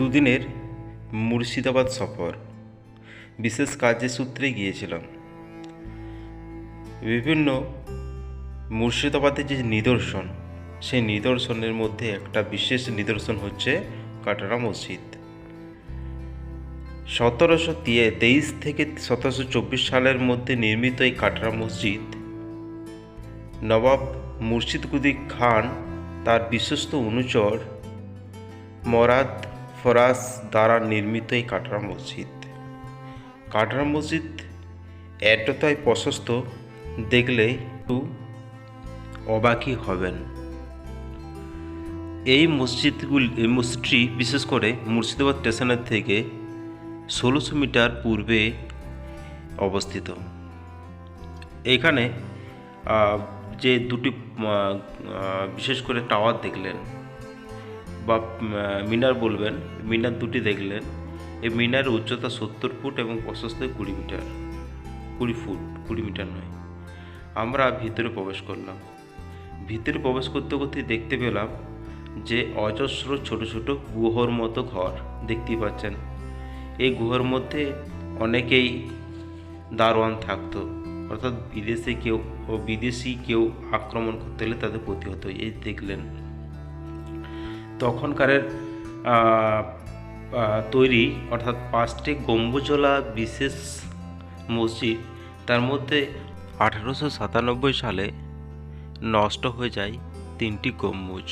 দুদিনের মুর্শিদাবাদ সফর। বিশেষ কাজের সূত্রে গিয়েছিলাম। বিভিন্ন মুর্শিদাবাদের যে নিদর্শন, সেই নিদর্শনের মধ্যে একটা বিশেষ নিদর্শন হচ্ছে কাটরা মসজিদ। সতেরোশো তেইশ থেকে সতেরোশো চব্বিশ সালের মধ্যে নির্মিত এই কাটরা মসজিদ, নবাব মুর্শিদ মুর্শিদকুদি খান তার বিশ্বস্ত অনুচর মরাদ ফরাস দ্বারা নির্মিত এই কাটরা মসজিদ। কাটরা মসজিদ এতটাই প্রশস্ত, দেখলে একটু অবাকই হবেন। এই মসজিদগুলি, এই মসজিদটি বিশেষ করে মুর্শিদাবাদ স্টেশনের থেকে ষোলোশো মিটার পূর্বে অবস্থিত। এখানে যে দুটি বিশেষ করে টাওয়ার দেখলেন। বা মিনার বলবেন, মিনার দুটি দেখলেন। এই মিনার উচ্চতা সত্তর ফুট এবং প্রশস্ত কুড়ি মিটার। কুড়ি ফুট, কুড়ি মিটার নয়। আমরা ভিতরে প্রবেশ করলাম। ভিতরে প্রবেশ করতে করতে দেখতে পেলাম যে অজস্র ছোট ছোট গুহর মতো ঘর দেখতেই পাচ্ছেন। এই গুহার মধ্যে অনেকেই দারোয়ান থাকতো, অর্থাৎ বিদেশে কেউ ও বিদেশি কেউ আক্রমণ করতে হলে তাদের প্রতিহত এই দেখলেন তখনকারের তৈরি অর্থাৎ পাঁচটি গম্বুজলা বিশেষ মসজিদ, তার মধ্যে আঠারোশো সাতানব্বই সালে নষ্ট হয়ে যায় তিনটি গম্বুজ।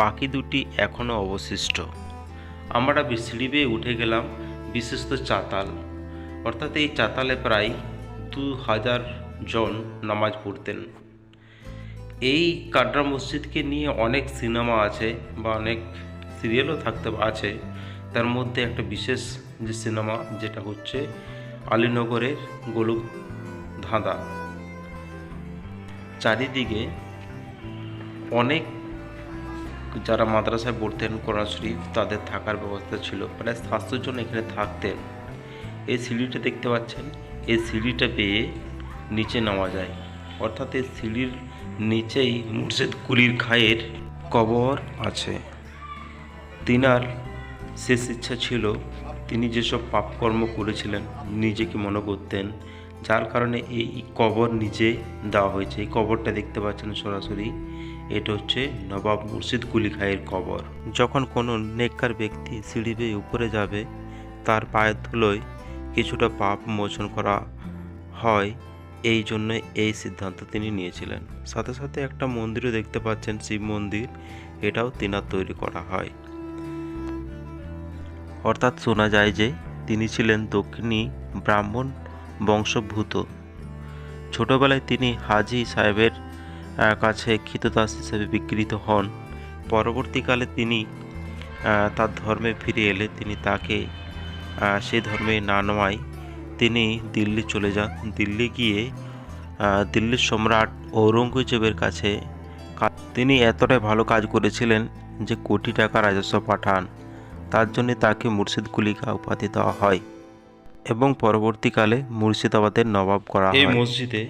বাকি দুটি এখনও অবশিষ্ট। আমরা সিঁড়ি উঠে গেলাম বিশেষত চাতাল। অর্থাৎ এই চাতালে প্রায় দু হাজার জন নামাজ পড়তেন। এই কাটরা মসজিদকে নিয়ে অনেক সিনেমা আছে বা অনেক সিরিয়ালও থাকতে আছে। তার মধ্যে একটা বিশেষ যে সিনেমা যেটা হচ্ছে আলীনগরের গোলক ধাঁধা। চারিদিকে অনেক যারা মাদ্রাসায় পড়তেন কোরআন শরীফ, তাদের থাকার ব্যবস্থা ছিল। প্রায় সাতশো জন এখানে থাকতেন। এই সিঁড়িটা দেখতে পাচ্ছেন? এই সিঁড়িটা পেয়ে নিচে নামা যায়। অর্থাৎ এই সিঁড়ির নিচেই মুর্শিদ কুলির খায়ের কবর আছে। তিনার শেষ ইচ্ছা ছিল, তিনি যেসব পাপকর্ম করেছিলেন নিজেকে মনে করতেন, যার কারণে এই কবর নিচে দেওয়া হয়েছে। এই কবরটা দেখতে পাচ্ছেন সরাসরি, এটা হচ্ছে নবাব মুর্শিদ কুলি খায়ের কবর। যখন কোনো নেককার ব্যক্তি সিঁড়ি বেয়ে উপরে যাবে, তার পায়ের ধুলোয় কিছুটা পাপ মোচন করা হয় এই জন্য এই সিদ্ধান্ত তিনি নিয়েছিলেন। সাথে সাথে একটা মন্দিরও দেখতে পাচ্ছেন শিব মন্দির, এটাও তিনার তৈরি করা হয়। অর্থাৎ শোনা যায় যে তিনি ছিলেন দক্ষিণী ব্রাহ্মণ বংশভূত ছোটবেলায় তিনি হাজি সাহেবের কাছে ক্ষিতদাস হিসেবে বিকৃত হন। পরবর্তীকালে তিনি তার ধর্মে ফিরে এলে তিনি তাকে সেই ধর্মে না নেওয়ায় তিনি দিল্লি চলে যান। দিল্লি গিয়ে দিল্লির সম্রাট ঔরঙ্গজেবের কাছে তিনি এতটাই ভালো কাজ করেছিলেন যে কোটি টাকা রাজস্ব পাঠান। তার জন্য তাকে মুর্শিদ কুলিকা উপাধি দেওয়া হয় এবং পরবর্তীকালে মুর্শিদাবাদের নবাব করা এই হয়। মসজিদে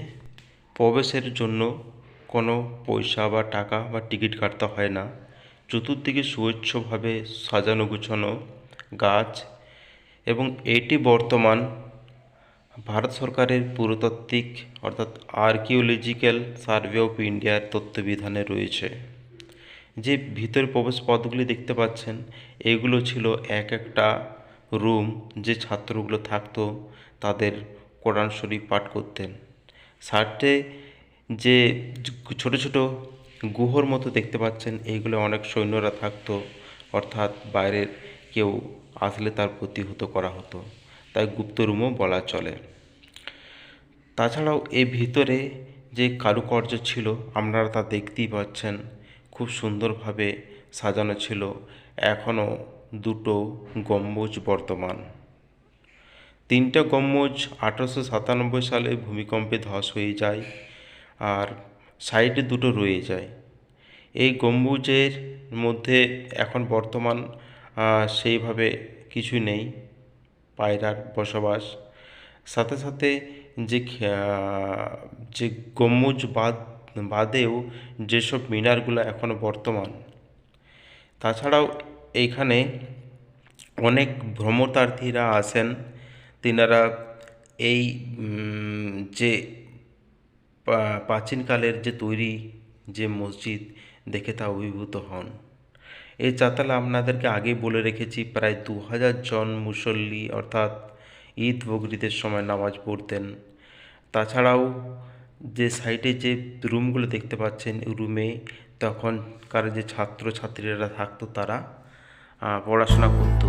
প্রবেশের জন্য কোনো পয়সা বা টাকা বা টিকিট কাটতে হয় না। চতুর্দিকে সুউচ্ছভাবে সাজানো গুছানো গাছ এবং এটি বর্তমান ভারত সরকারের পুরাতাত্ত্বিক, অর্থাৎ আর্কিওলজিক্যাল সার্ভে অফ ইন্ডিয়ার তত্ত্ববিধানে রয়েছে। যে ভিতরে প্রবেশ পথগুলি দেখতে পাচ্ছেন, এগুলো ছিল এক একটা রুম যে ছাত্রগুলো থাকতো, তাদের কোরআন শরীফ পাঠ করতেন। সাইডে যে ছোট ছোট গুহর মতো দেখতে পাচ্ছেন এইগুলো অনেক সৈন্যরা থাকতো, অর্থাৎ বাইরের কেউ আসলে তার প্রতিহত করা হতো। তাই গুপ্ত রুমও বলা চলে। তাছাড়াও এর ভিতরে যে কারুকার্য ছিল, আপনারা তা দেখতেই পাচ্ছেন। খুব সুন্দরভাবে সাজানো ছিল। এখনও দুটো গম্বুজ বর্তমান। তিনটা গম্বুজ আঠারোশো সাতানব্বই সালে ভূমিকম্পে ধস হয়ে যায় আর সাইডে দুটো রয়ে যায়। এই গম্বুজের মধ্যে এখন বর্তমান সেইভাবে কিছু নেই। পায়রার বসবাস। সাথে সাথে যে যে গম্বুজ বাদ বাদেও যেসব মিনারগুলো এখনও বর্তমান। তাছাড়াও এইখানে অনেক ভ্রমণার্থীরা আসেন। তিনারা এই যে প্রাচীনকালের যে তৈরি যে মসজিদ, দেখে তা অভিভূত হন। এই চাতালে আপনাদেরকে আগেই বলে রেখেছি, প্রায় দু হাজার জন মুসল্লি অর্থাৎ ঈদ বকরিদের সময় নামাজ পড়তেন। তাছাড়াও যে সাইডে যে রুমগুলো দেখতে পাচ্ছেন রুমে, তখনকার যে ছাত্র ছাত্রীরা থাকতো তারা পড়াশোনা করতো।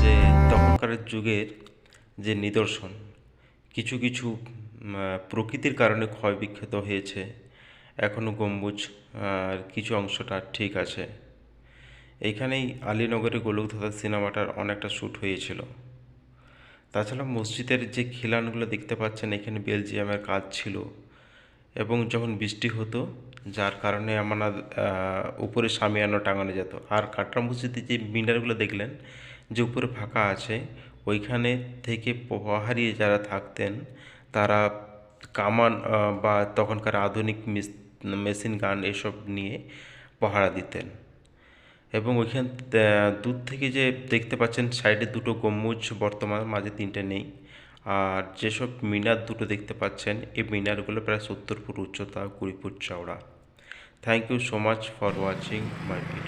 যে তখনকার যুগের যে নিদর্শন। কিছু কিছু প্রকৃতির কারণে ক্ষয় বিক্ষত হয়েছে। এখনও গম্বুজ, আর কিছু অংশটা ঠিক আছে। এইখানেই আলীনগরে গোলকধাঁধা সিনেমাটার অনেকটা শ্যুট হয়েছিল। তাছাড়া মসজিদের যে খিলানগুলো দেখতে পাচ্ছেন, এখানে বেলজিয়ামের কাজ ছিল। এবং যখন বৃষ্টি হতো, যার কারণে আমার উপরে সামিয়ানো টাঙানো যেত। আর কাটরা মসজিদে যে মিনারগুলো দেখলেন, যে উপরে ফাঁকা আছে ওইখানে থেকে পাহাড়ি যারা থাকতেন, তারা কামান বা তখনকার আধুনিক মেশিন গান এসব নিয়ে পাহারা দিতেন। এবং ওইখান দূর থেকে যে দেখতে পাচ্ছেন সাইডে দুটো গম্বুজ, বর্তমান মাঝে তিনটে নেই। আর যেসব মিনার দুটো দেখতে পাচ্ছেন, এই মিনারগুলো প্রায় সত্তর ফুট উচ্চতা, কুড়ি ফুট চওড়া। Thank you so much for watching my video